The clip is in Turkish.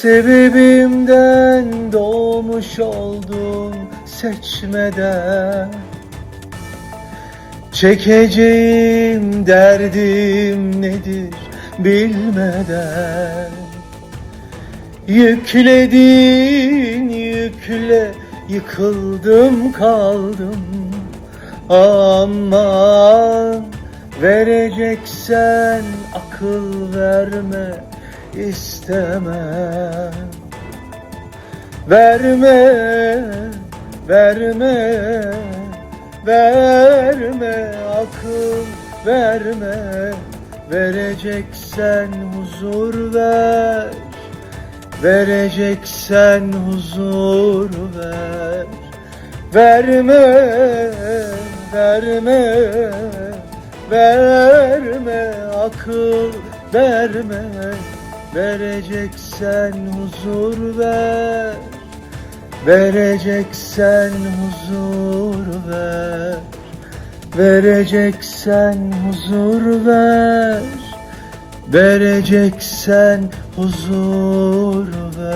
Sebebimden doğmuş oldum seçmeden. Çekeceğim derdim nedir bilmeden. Yükledin yükle yıkıldım kaldım. Aman vereceksen akıl verme istemem. Verme, verme, verme akıl verme. Vereceksen huzur ver. Vereceksen huzur ver. Verme, verme, verme akıl verme Vereceksen huzur ver. Vereceksen huzur ver. Vereceksen huzur ver. Vereceksen huzur ver